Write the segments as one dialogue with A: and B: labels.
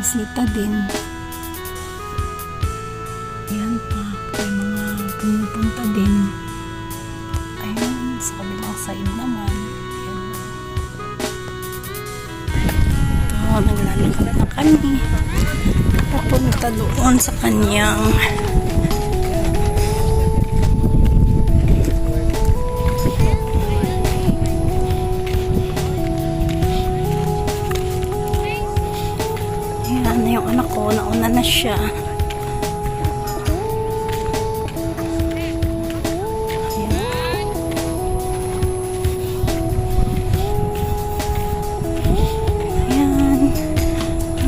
A: bisita din. Ayan pa, may mga pumupunta din. Ayan, sa kabilang side naman. Ayan. Ito, naglalakad na kami. Papunta doon sa kanyang anak ko, nauna na siya.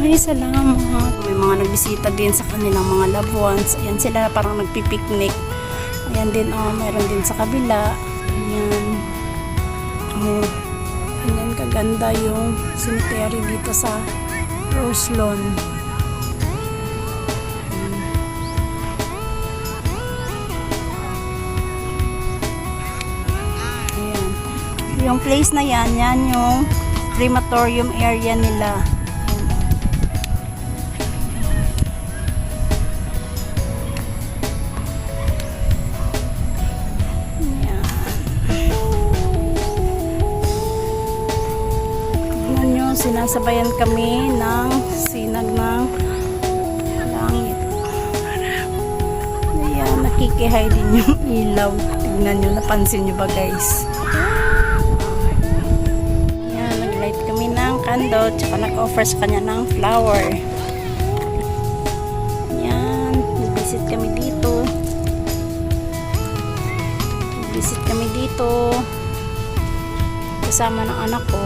A: Ay, salamat. May mga nagbisita din sa kanilang mga loved ones. Ayan sila parang nagpipiknik. Ayan din, oh, meron din sa kabila. Ayan. Oh. Ayan, kaganda yung cemetery dito sa Roslawn. Ayan. Yung place na yan, yan yung crematorium area nila. Tignan nyo, sinasabayan kami ng sinag ng langit. Ayan, nakikihay din yung ilaw. Tignan nyo, napansin nyo ba guys? Ng candle, tsaka nag-offer sa kanya ng flower. Ayan, nag-visit kami dito. Nag-visit kami dito. Kasama ng anak ko.